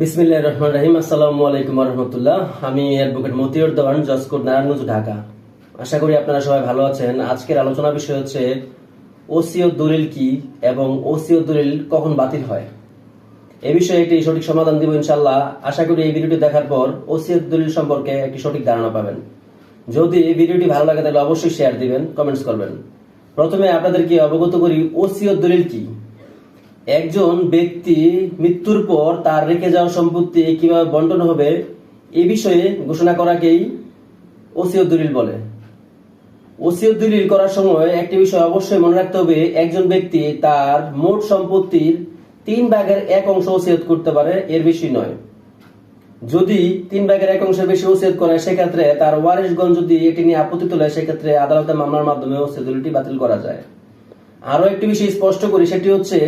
বিসমিল্লাহ রহমান রাহিম। আসসালামু আলাইকুম রহমতুল্লাহ। আমি অ্যাডভোকেট মতিউর দেওয়ান জসকোট নারায়ণগঞ্জ, ঢাকা। আশা করি আপনারা সবাই ভালো আছেন। আজকের আলোচনা বিষয় হচ্ছে ওসিও দলিল কি এবং ওসিও দলিল কখন বাতিল হয়? এ বিষয়ে একটি সঠিক সমাধান দিব ইনশাল্লাহ আশা করি এই ভিডিওটি দেখার পর ওসিও দলিল সম্পর্কে একটি সঠিক ধারণা পাবেন। যদি এই ভিডিওটি ভালো লাগে, তাহলে অবশ্যই শেয়ার দিবেন কমেন্টস করবেন। প্রথমে আপনাদেরকে অবগত করি ওসিও দলিল কি? একজন ব্যক্তি মৃত্যুর পর তার রেখে যাওয়া সম্পত্তি কীভাবে বন্টন হবে, এ বিষয়ে ঘোষণা করাকেই ওসিয়ত দলিল বলে। ওসিয়ত দলিল করার সময় একটি বিষয় অবশ্যই মনে রাখতে হবে, একজন ব্যক্তি তার মোট সম্পত্তির তিন ভাগের এক অংশ ওসিয়ত করতে পারে, এর বেশি নয়। যদি তিন ভাগের এক অংশের বেশি ওসিয়ত করে, সেক্ষেত্রে তার ওয়ারিশগণ যদি এটি নিয়ে আপত্তি তোলে, সেক্ষেত্রে আদালতে মামলার মাধ্যমে ওসিয়ত দলিলটি বাতিল করা যায়। আরও একটি বিষয় স্পষ্ট করি, সেটি হচ্ছে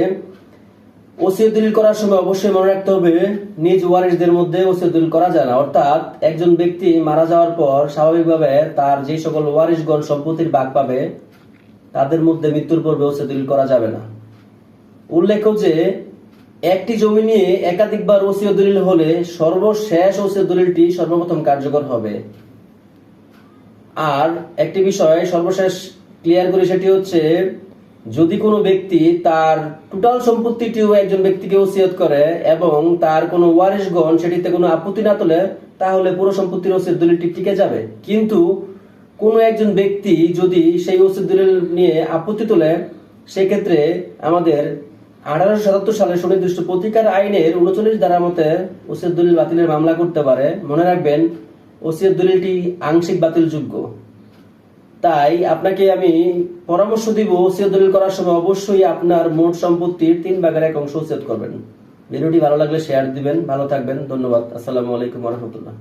ওসিয়ত দলিল করার সময় অবশ্যই মনে রাখতে হবে, নিজ ওয়ারিসদের মধ্যে ওসিয়ত দলিল করা যায় না। অর্থাৎ, একজন ব্যক্তি মারা যাওয়ার পর স্বাভাবিকভাবে তার যে সকল ওয়ারিসগণ সম্পত্তির ভাগ পাবে, তাদের মধ্যে মৃত্যুর পূর্বে ওসিয়ত দলিল করা যাবে না। উল্লেখ্য যে, একটি জমি নিয়ে একাধিকবার ওসিয়ত দলিল হলে সর্বশেষ ওসিয়ত দলিলটি সর্বপ্রথম কার্যকর হবে। আর একটি বিষয় সর্বশেষ ক্লিয়ার করি সেটি হচ্ছে যদি কোনো ব্যক্তি তার টোটাল সম্পত্তিটিও একজন ব্যক্তিকে ওসিয়ত করে এবং তার কোনো ওয়ারিশগণ সেটিতে কোনো আপত্তি না তোলে, তাহলে পুরো সম্পত্তির ওসিয়ত দলিলটি টিকে যাবে। কিন্তু কোনো একজন ব্যক্তি যদি সেই ওসিয়ত দলিল নিয়ে আপত্তি তোলে, সেক্ষেত্রে আমাদের আঠারোশো সাতাত্তর সালে সুনির্দিষ্ট প্রতিকার আইনের উনচল্লিশ ধারা মতে ওসিয়ত দলিল বাতিলের মামলা করতে পারে। মনে রাখবেন, ওসিয়ত দলিলটি আংশিক বাতিলযোগ্য। তাই আপনাকে আমি পরামর্শ দিব ওসিয়ত দলিল করার সময় অবশ্যই আপনার মোট সম্পত্তির তিন ভাগের এক অংশ ওসিয়ত করবেন। ভিডিওটি ভালো লাগলে শেয়ার দিবেন, ভালো থাকবেন, ধন্যবাদ। আসসালামু আলাইকুম রহমতুল্লাহ।